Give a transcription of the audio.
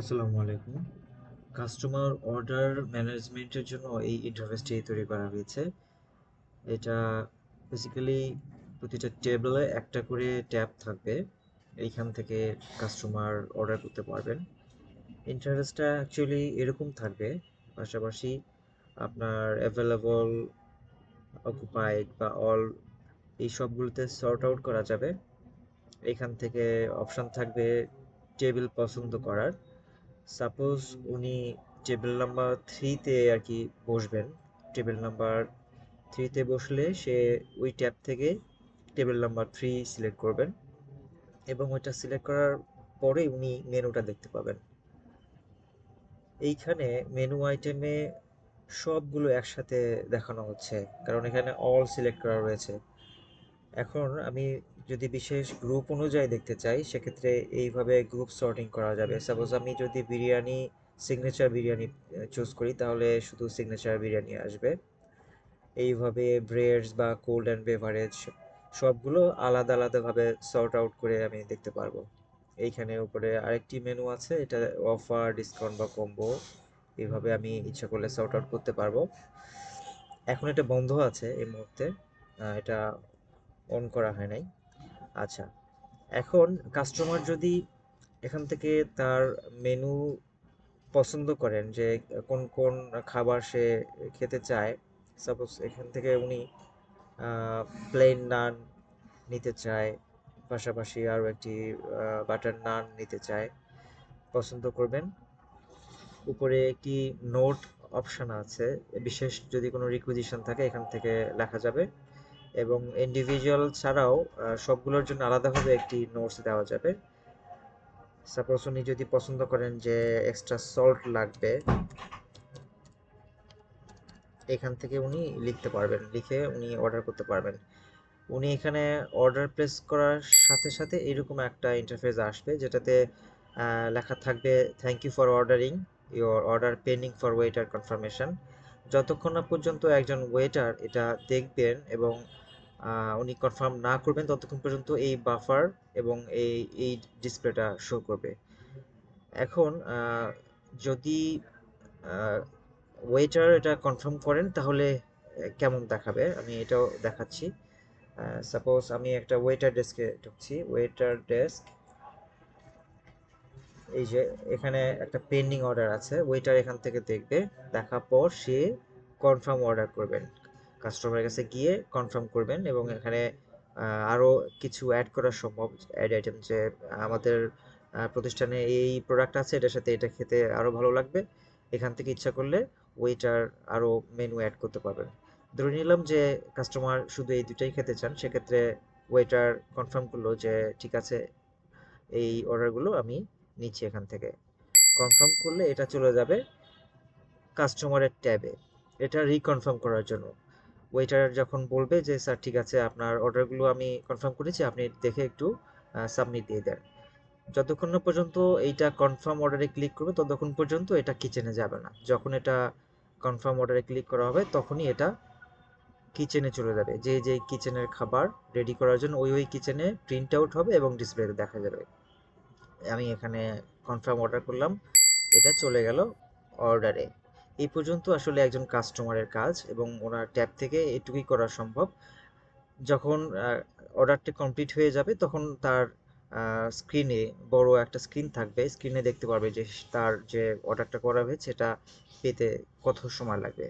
আসসালামু আলাইকুম। Customer order ম্যানেজমেন্টের জন্য এই ইন্টারফেসটি তৈরি করা হয়েছে। এটা বেসিক্যালি প্রতিটা টেবিলে একটা করে ট্যাব থাকবে। এইখান থেকে কাস্টমার অর্ডার করতে পারবেন। ইন্টারফেসটা অ্যাকচুয়ালি এরকম থাকবে। পাশাপাশি আপনার অ্যাভেলেবল অকুপাইড বা অল এই সবগুলোতে সর্ট আউট করা যাবে। এখান থেকে অপশান থাকবে টেবিল পছন্দ করার। সাপোজ উনি টেবিল নাম্বার থ্রিতে আর কি বসবেন। টেবিল নাম্বার থ্রিতে বসলে সে ওই ট্যাব থেকে টেবিল নাম্বার থ্রি সিলেক্ট করবেন এবং ওইটা সিলেক্ট করার পরে উনি মেনুটা দেখতে পাবেন। এইখানে মেনু আইটেমে সবগুলো একসাথে দেখানো হচ্ছে, কারণ এখানে অল সিলেক্ট করা রয়েছে। এখন আমি যদি বিশেষ গ্রুপ অনুযায়ী দেখতে চাই, সেক্ষেত্রে এইভাবে গ্রুপ সর্টিং করা যাবে। সাপোজ আমি যদি বিরিয়ানি সিগনেচার বিরিয়ানি চুজ করি, তাহলে শুধু সিগনেচার বিরিয়ানি আসবে। এইভাবে ব্রেডস বা কোল্ড অ্যান্ড বেভারেজ সবগুলো আলাদা আলাদাভাবে সর্ট আউট করে আমি দেখতে পারব। এইখানে উপরে আরেকটি মেনু আছে, এটা অফার ডিসকাউন্ট বা কম্বো এইভাবে আমি ইচ্ছা করলে সর্ট আউট করতে পারব। এখন এটা বন্ধ আছে এই মুহূর্তে। এটা অন করা হয় নাই। আচ্ছা এখন কাস্টমার যদি এখান থেকে তার মেনু পছন্দ করেন যে কোন কোন খাবার সে খেতে চায় সাপোজ এখান থেকে উনি প্লেন নান নিতে চায়, পাশাপাশি আরও একটি বাটার নান নিতে চায়, পছন্দ করবেন। উপরে একটি নোট অপশান আছে, বিশেষ যদি কোনো রিকুইজিশন থাকে, এখান থেকে লেখা যাবে। এবং ইন্ডিভিজুয়াল ছাড়াও সবগুলোর জন্য আলাদাভাবে একটি নোটস দেওয়া যাবে। সাপোজ উনি যদি পছন্দ করেন যে এক্সট্রা সল্ট লাগবে, এখান থেকে উনি লিখতে পারবেন, লিখে উনি অর্ডার করতে পারবেন। উনি এখানে অর্ডার প্লেস করার সাথে সাথে এরকম একটা ইন্টারফেস আসবে, যেটাতে লেখা থাকবে thank you for ordering your order pending for waiter confirmation যতক্ষণ না পর্যন্ত একজন ওয়েটার এটা দেখবেন এবং উনি কনফার্ম না করবেন, ততক্ষণ পর্যন্ত এই বাফার এবং এই এই ডিসপ্লেটা শো করবে। এখন যদি ওয়েটার এটা কনফার্ম করেন, তাহলে কেমন দেখাবে? আমি এটাও দেখাচ্ছি। সাপোজ আমি একটা ওয়েটার ডেস্কে ঢুকছি। ওয়েটার ডেস্ক এই যে এখানে একটা পেন্ডিং অর্ডার আছে ওয়েটার এখান থেকে দেখবে, দেখার পর সে কনফার্ম অর্ডার করবেন। কাস্টমারের কাছে গিয়ে কনফার্ম করবেন এবং এখানে আরও কিছু অ্যাড করা সম্ভব অ্যাড আইটেম যে আমাদের প্রতিষ্ঠানে এই প্রোডাক্ট আছে, এটার সাথে এটা খেতে আরও ভালো লাগবে। এখান থেকে ইচ্ছা করলে ওয়েটার আরও মেনু অ্যাড করতে পারবেন। ধরে নিলাম যে কাস্টমার শুধু এই দুটাই খেতে চান, সেক্ষেত্রে ওয়েটার কনফার্ম করল যে, ঠিক আছে, এই অর্ডারগুলো আমি নিচ্ছি এখান থেকে। কনফার্ম করলে এটা চলে যাবে কাস্টমারের ট্যাবে। এটা রিকনফার্ম করার জন্য। ওয়েটার যখন বলবে যে, স্যার, ঠিক আছে, আপনার অর্ডারগুলো আমি কনফার্ম করেছি, আপনি দেখে একটু সাবমিট দিয়ে দেন। যতক্ষণ না পর্যন্ত এইটা কনফার্ম অর্ডারে ক্লিক করবে, ততক্ষণ পর্যন্ত এটা কিচেনে যাবে না। যখন এটা কনফার্ম অর্ডারে ক্লিক করা হবে, তখনই এটা কিচেনে চলে যাবে। যে যে কিচেনের খাবার রেডি করার জন্য ওই ওই কিচেনে প্রিন্ট আউট হবে এবং ডিসপ্লেতে দেখা যাবে। আমি এখানে কনফার্ম অর্ডার করলাম। এটা চলে গেল অর্ডারে এই পর্যন্ত আসলে একজন কাস্টমারের কাজ এবং ওনার ট্যাব থেকে এটুকুই করা সম্ভব। যখন অর্ডারটি কমপ্লিট হয়ে যাবে, তখন তার স্ক্রিনে বড় একটা স্ক্রিন থাকবে। স্ক্রিনে দেখতে পারবে যে তার যে অর্ডারটা করা হয়েছে, সেটা পেতে কত সময় লাগবে।